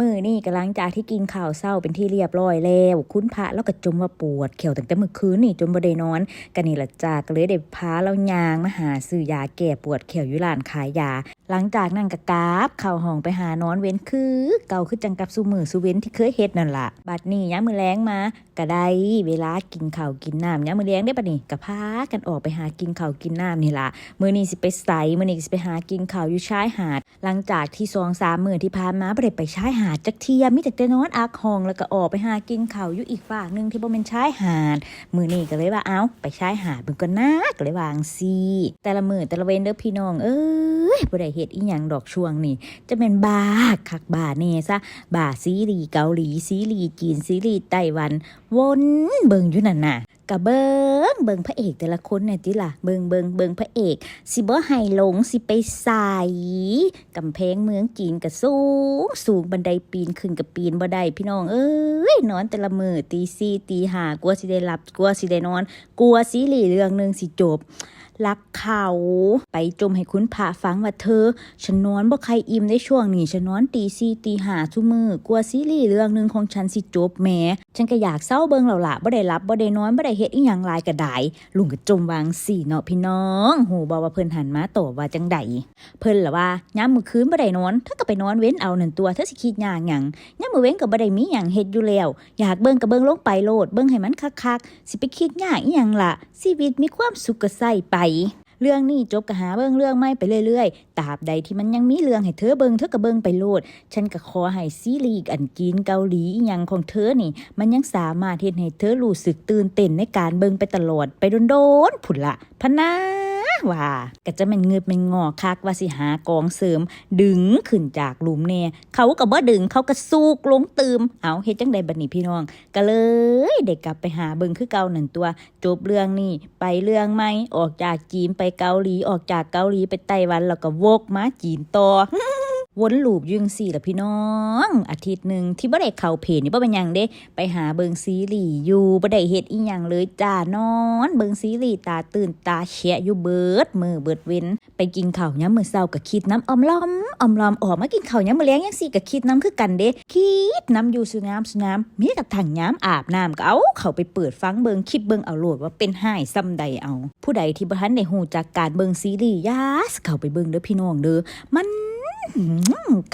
มือนี่กำลังจากที่กินข้าวเศร้าเป็นที่เรียบร้อยแล้วคุณพระแล้วก็จมว่าปวดเขียวตั้งแต่เมื่อคืนนี่จนบ่ได้นอนกันนี่ละจากเลยเดบพาเรายางมาหาซื้อยาแก้ปวดเขียวอยู่ร้านขายยา หลังจากนั่งกะกาบเข้าห้องไปหานอนเว้นคือ เก่าคือจังกับสุมือสุเว้นที่เคยเฮ็ดนั่นล่ะบัดนี้ยามมือแรงมาก็ได้เวลากินข้าวกินน้ำยามมือแรงได้ปะนี่ก็พากันออกไปหากินข้าวกินน้ำนี่ล่ะมือนี้สิไปไสมือนี้สิไปหากินข้าวอยู่ชายหาด หลังจากที่สองสามมือที่ผ่านมาบ่ได้ไปชายหาดจักเทียมีแต่แต่นอนอักห้องแล้วก็ออกไปหากินข้าวอยู่อีกฝากหนึงที่บ่แม่นชายหาด มือนี้ก็เลยว่าเอ้าไปชายหาดเบิ่งก่อนนะก็เลยวาอังซีแต่ละมือแต่ละเว้นเด้อพี่น้องเอ้ย บ่ได้เฮ็ดอีหยังดอกช่วงนี้จะเป็นบาคักบาแน่ซะบาซีรีเกาหลีซีรีจีนซีรีไต้หวัน วนเบิงอยู่นั่นน่ะกะเบิงเบิงพระเอกแต่ละคนเนี่ยติล่ะเบิงเบิงเบิงพระเอกสิบ่ให้หลงสิไปใส่กำแพงเมืองจีนกะสูง สูงบันไดปีนขึ้นกับปีนบ่ได้พี่น้องเอ้ยนอนแต่ละมือตีสี่ตีห้ากลัวสิได้หลับกลัวสิได้นอน กลัวซีรีส์เรื่องหนึ่งสิจบ รักเขา ไปจมให้คุณพระฟังว่าเธอฉันนอนบ่ใครอิ่มในช่วงนี้ฉันนอนตีสี่ตีห้าทุมือกลัวซีรีส์เรื่องหนึ่งของฉันสิจบแหมฉันก็อยากเศร้าเบิ่งแล้วล่ะบ่ได้รับบ่ได้นอนบ่ได้เฮ็ดอีหยังหลายก็ได้ลุงก็จมวางสี่เนาะพี่น้องหูบ่ว่าเพิ่นหันมาตอบว่าจังใดเพิ่นล่ะว่ายามมื้อคืนบ่ได้นอนเธอก็ไปนอนเว้นเอานั่นตัวเธอสิคิดยากหยังยามมื้อเว้นก็บ่ได้มีหยังเฮ็ดอยู่แล้วอยากเบิ่งก็เบิ่งลงไปโลดเบิ่งให้มันคักๆสิไปคิดยากอีหยังล่ะชีวิตมีความสุขก็ใส่ไปเรื่องนี้จบก็หาเบิ่งเรื่องไม่ไปเรื่อยๆ ตราบใดที่มันยังมีเรื่องให้เธอเบิ่งเธอก็เบิ่งไปโลด ฉันก็ขอให้ซีรีส์อันจีนเกาหลีอหยังของเธอนี่ มันยังสามารถเฮ็ดให้เธอรู้สึกตื่นเต้นในการเบิ่งไปตลอดไปโดนๆผุดละพะนา ว่าก็จะมันเงือบมันงอคักว่าสิหากองเสริม ดึงขึ้นจากหลุมแน่เขาก็บ่ดึงเขาก็สูกลงตืมเอาเฮ็ดจังใดบัดนี้พี่น้อง ก็เลยเด็กกลับไปหาเบิงคือเก่านั่นตัว จบเรื่องนี่ไปเรื่องไหมออกจากจีนไปเกาหลีออกจากเกาหลีไปไต้หวันแล้วก็วกมาจีนต่อ วนลูปยึงสี่ละพี่น้อง อาทิตย์หนึ่งที่บ่ได้เข้าเพจนี่บ่เป็นยังเด้ ไปหาเบิงซีรีส์อยู่บ่ได้เฮ็ดอีหยังเลยจ้านอน เบิงซีรีส์ตาตื่นตาแฉะอยู่เบิดมือเบิดเว้น ไปกินข้าวยามมื้อเช้าก็คิดน้ำออมล้อมอมล้อมออกมากินข้าวยามมื้อแลงจังซี่ก็คิดน้ำคือกันเด้คิดน้ำอยู่สุน้ำสุน้ำมีกระทั่งยามอาบน้ำก็เอาเข้าไปเปิดฟังเบิงคลิปเบิงเอาโหลดว่าเป็นหายซ้ำใดเอา ผู้ใดที่บ่ทันได้ฮู้จักการเบิงซีรีส์ยาสเข้าไปเบิงเด้อพี่น้องเด้อมัน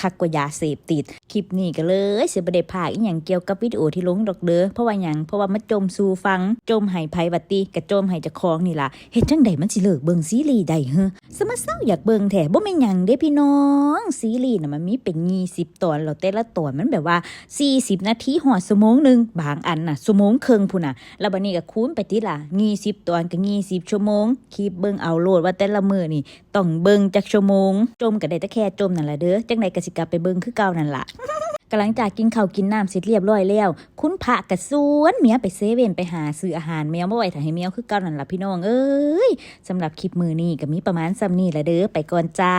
คักกว่ายาเสพติด คลิปนี้ก็เลยเสียประเด็พากอีหยังเกี่ยวกับวิดีโอที่ลงดอกเด้อเพราะว่าหยังเพราะว่ามาจมสู่ฟัง จมให้ไผวัตติกับจมห้เจ้าของนี่ล่ะเฮ็ดจังใดมันสิเลิกเบิ่งซีรีส์ได้เฮ้อสมาเศร้าอยากเบิ่งแท้บ่แม่นหยังเด้พี่น้อง ซีรีส์น่ะมันมีเป็น20ตอนแล้วแต่ละตอนมันแบบว่า 40 นาทีหอดชั่วโมงหนึงบางอันน่ะชั่วโมงครึ่งพุ่นน่ะ แล้วบัดนี้ก็คูณไปติล่ะ20ตอนก็20ชั่วโมงคลิปเบิ่งเอาโลดว่าแต่ละมื้อนี่ต้องเบิ่งจากชั่วโมง จมก็ได้แต่แค่จมนั่นแหละเด้อจังไดก็สิกลับไปเบิ่งคือเก่านั่นล่ะกำลังจากกินข้าวกินน้ำเสร็จเรียบร้อยแล้ว คุณพระกระสวนเมียไปเซเว่นไปหาซื้ออาหารแมวมาไว้ถ่ายให้แมวคือเก่านั่นล่ะพี่น้องเอ้ยสำหรับคลิปมือนี้ก็มีประมาณซ้ำนี้ละเด้อไปก่อนจ้า